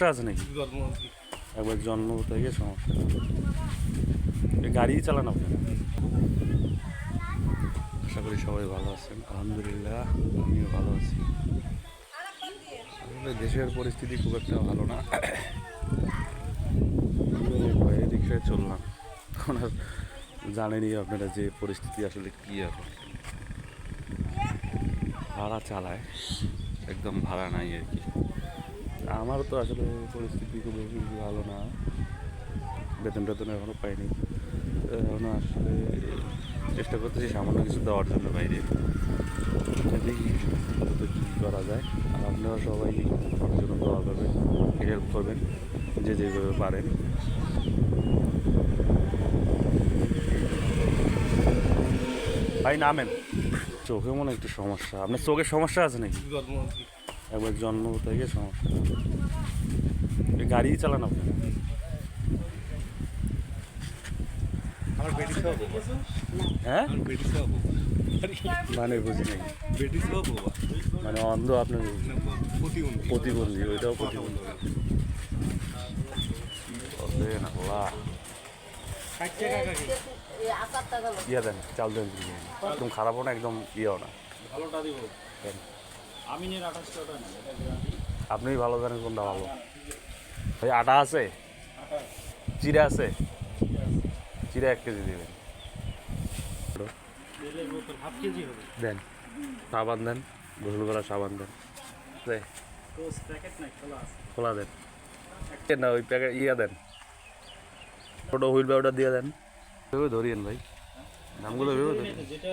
সমস্যা আছে নাকি? একবার জন্ম থেকে সমস্যা। এই গাড়ি চালান আপনি? আশা করি সবাই ভালো আছেন। আলহামদুলিল্লাহ, আমিও ভালো আছি। আসলে দেশের পরিস্থিতি খুব একটা ভালো না। ভয়ে রিক্সায় চললাম। তখন আর জানেনই আপনারা যে পরিস্থিতি আসলে কী এখন ভাড়া চালায়, একদম ভাড়া নাই আর কি। আমারও তো আসলে পরিস্থিতি খুব বেশি ভালো না। বেতন টেতন এখনও পাইনি। এখনও আসলে চেষ্টা করতেছি সামান্য কিছু দেওয়ার জন্য বাইরে। দেখি কত কী করা যায়? আর আপনারা সবাই আমার জন্য দোয়া করবেন হেল্প করবেন, যে যেভাবে পারেন। ভাই, নামেন। চোখে মনে একটু সমস্যা। আপনার চোখের সমস্যা আছে নাকি? একবার জন্ম থেকে সমস্যা। এই গাড়ি চালান আপনি। হ্যাঁ? মানে বুঝি মানে অন্ধ আপনার প্রতিবন্ধী। প্রতিবন্ধী ওইটাও প্রতিবন্ধী। ইয়ে দেন চাল দেন। একদম খারাপও না একদম ইয়েও না। ভালোটা দিব। দেন। আমিনের আঠাশ টাকা না এটা আপনি ভালো জানেন কোনটা ভালো। ভাই আটা আছে? চিড়া আছে? চিড়া এক কেজি দেবেন। দেন সাবান দেন গোসল করা সাবান দেন। খোলা দেন। না ওই প্যাকেট ইয়ে দেন। ছোটো হুইল পাউডার দিয়ে দেন। ধরিয়েন ভাই। দামগুলো ভেবে ধরিয়েন যেটা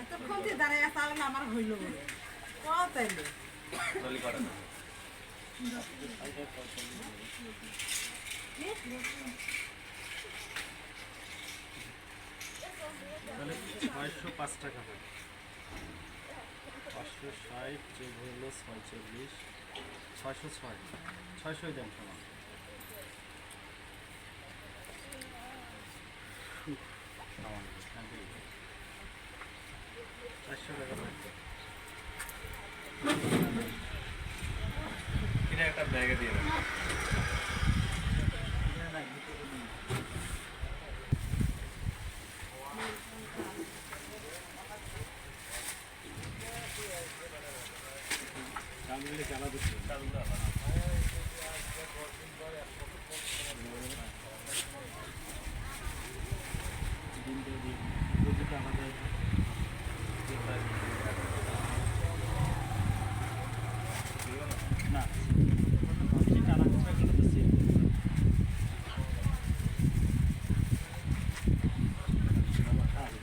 এতক্ষণ যে দাঁড়ায় তাহলে আমার হইল বলে। কও তাইলে? তাহলে ছয়শো পাঁচ টাকা হবে পাঁচশো ষাট যোগ হলো ছয়চল্লিশ ছয়শো ছয়। ছয়শোই দেন সমান সমান। চারশো টাকা লাগবে এটা একটা ব্যাগে দিয়ে চালগুলো জ্বালা দিচ্ছে দিন দিয়ে দিন বুঝতে আমাদের না ঠিক আনা হচ্ছে এগুলো দিচ্ছি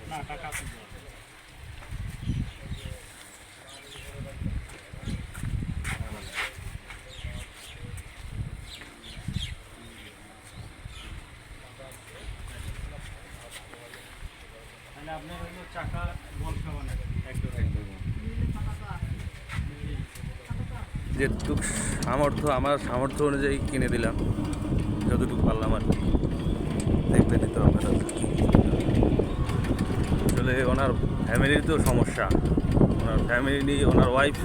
না টাকা আছে দেওয়া। যেটুক সামর্থ্য, আমার সামর্থ্য অনুযায়ী কিনে দিলাম। যতটুকু পারলাম আর কি। দেখবেনই তো আপনারা আসলে ওনার ফ্যামিলির তো সমস্যা। ওনার ফ্যামিলি নিয়ে, ওনার ওয়াইফ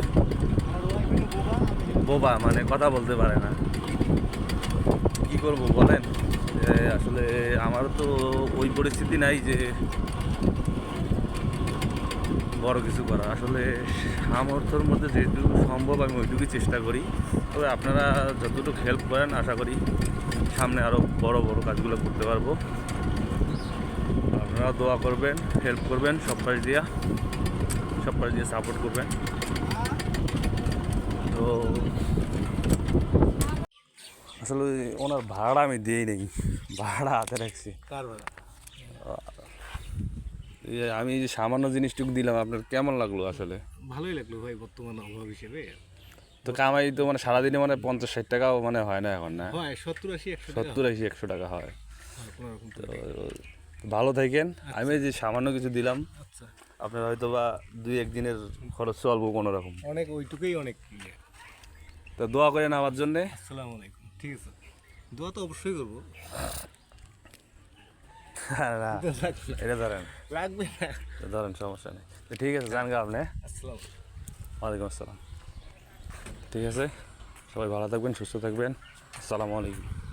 বোবা মানে কথা বলতে পারে না। কি করব বলেন? আসলে আমার তো ওই পরিস্থিতি নাই যে বড় কিছু করা। আসলে সামর্থ্যর মধ্যে যেটুকু সম্ভব, আমি ওইটুকুই চেষ্টা করি। তবে আপনারা যতটুকু হেল্প করেন, আশা করি সামনে আরও বড় বড় কাজগুলো করতে পারব। আপনারা দোয়া করবেন হেল্প করবেন, সব পাশ দিয়া, সব পাশ দিয়ে সাপোর্ট করবেন। তো আসলে ওনার ভাড়া আমি দিই নেই। ভাড়া হাতে রাখছি। কার ভাড়া? আমি যে সামান্য জিনিসটুকু দিলাম আপনার কেমন লাগল আসলে? ভালোই লাগল ভাই বর্তমান অভাব হিসেবে। তো কামাই তো মানে সারাদিনে মানে পঞ্চাশ ষাট টাকাও মানে হয় না এখন না? হয় সত্তর আশি একশো টাকা সত্তর আশি একশো টাকা হয়। তো ভালো থাকেন। আমি যে সামান্য কিছু দিলাম আচ্ছা। আপনার হয়তো বা দুই একদিনের খরচ চলবো কোনো রকম। অনেক ওইটুকুই অনেক। তো দোয়া করেন আমার জন্যে। আসসালামু আলাইকুম। ঠিক আছে। দোয়া তো অবশ্যই করব। এটা ধরেন লাগবে ধরেন সমস্যা নেই ঠিক আছে জান গা আপনি ওয়ালাইকুম আসসালাম ঠিক আছে সবাই ভালো থাকবেন সুস্থ থাকবেন আসসালামু আলাইকুম